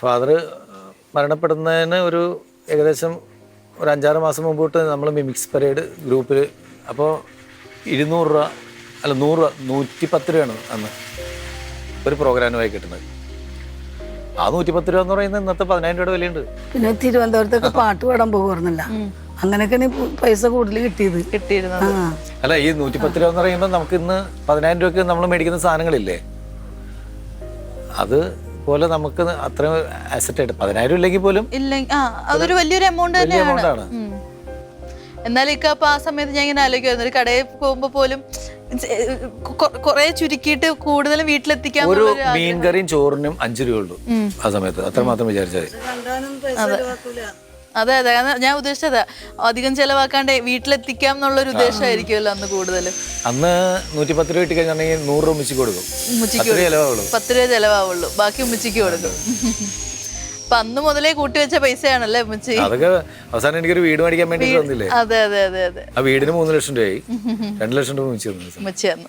Father മരണപ്പെടുന്നതിന് ഒരു ഏകദേശം ഒരു അഞ്ചാറ് മാസം മുമ്പ് തൊട്ട് നമ്മൾ മിമിക്സ് പരേഡ് ഗ്രൂപ്പിൽ അപ്പോൾ ഇരുന്നൂറ് രൂപ അല്ല നൂറ് രൂപ നൂറ്റി പത്ത് രൂപയാണ് അന്ന് ഒരു പ്രോഗ്രാമുമായി കിട്ടുന്നത്. ആ നൂറ്റി പത്ത് രൂപ എന്ന് പറയുന്നത് ഇന്നത്തെ പതിനായിരം രൂപയുടെ വിലയുണ്ട്. പിന്നെ തിരുവനന്തപുരത്തൊക്കെ പാട്ട് പാടാൻ പോകുന്നില്ല അങ്ങനെയൊക്കെയാണ് ഈ പൈസ കൂടുതൽ കിട്ടിയത്. കിട്ടിയിരുന്നത്. അല്ല ഈ നൂറ്റി പത്ത് രൂപ എന്ന് പറയുമ്പോൾ നമുക്ക് ഇന്ന് പതിനായിരം രൂപയ്ക്ക് നമ്മൾ മേടിക്കുന്ന സാധനങ്ങളില്ലേ? അത് പോലെ നമുക്ക് അത്രയും അസറ്റ് ആയിട്ട് പതിനായിരം ഇല്ലെങ്കിൽ പോലും ഇല്ലെങ്കിൽ ആ അതൊരു വലിയൊരു എമൗണ്ട് വലിയ തന്നെയാണ്. ആണ്. ഇക്ക അപ്പൊ ആ സമയത്ത് ഞാൻ ഇങ്ങനെ ആലോചിക്കുമായിരുന്നു ഒരു കടയിൽ പോകുമ്പോ പോലും കുറെ ചുരുക്കിയിട്ട് കൂടുതലും വീട്ടിലെത്തിക്കാൻ ഒരു ആ- മീൻ കറിയും ചോറിനും അഞ്ച് രൂപ ഉള്ളൂ ആ സമയത്ത്. അത്ര മാത്രം വിചാരിച്ചാൽ മതി അതെ അതെ. ഞാൻ ഉദ്ദേശിച്ചത് അധികം ചെലവാക്കാണ്ട് വീട്ടിലെത്തിക്കാം എന്നുള്ളൊരു ഉദ്ദേശമായിരിക്കുമല്ലോ അന്ന് കൂടുതൽ അന്ന് നൂറ്റി പത്ത് രൂപ കിട്ടി കഴിഞ്ഞാൽ നൂറ് രൂപ ഉമ്മിച്ചു കൊടുക്കും. ഉമ്മച്ചിക്ക് പത്ത് രൂപ ചെലവാവുള്ളൂ. ബാക്കി ഉമ്മച്ചിക്ക് കൊടുക്കും. അപ്പൊ അന്ന് മുതലേ കൂട്ടി വെച്ച പൈസയാണല്ലേ ഉമ്മച്ചി? അതൊക്കെ അവസാനം എനിക്കൊരു വീട് മേടിക്കാൻ വേണ്ടി തന്നില്ലേ? അതെ അതെ അതെ അതെ. ആ വീടിന് മൂന്ന് ലക്ഷം രൂപയായി. രണ്ട് ലക്ഷം രൂപ മിച്ചി തന്നു. ഉമ്മച്ചി അന്ന്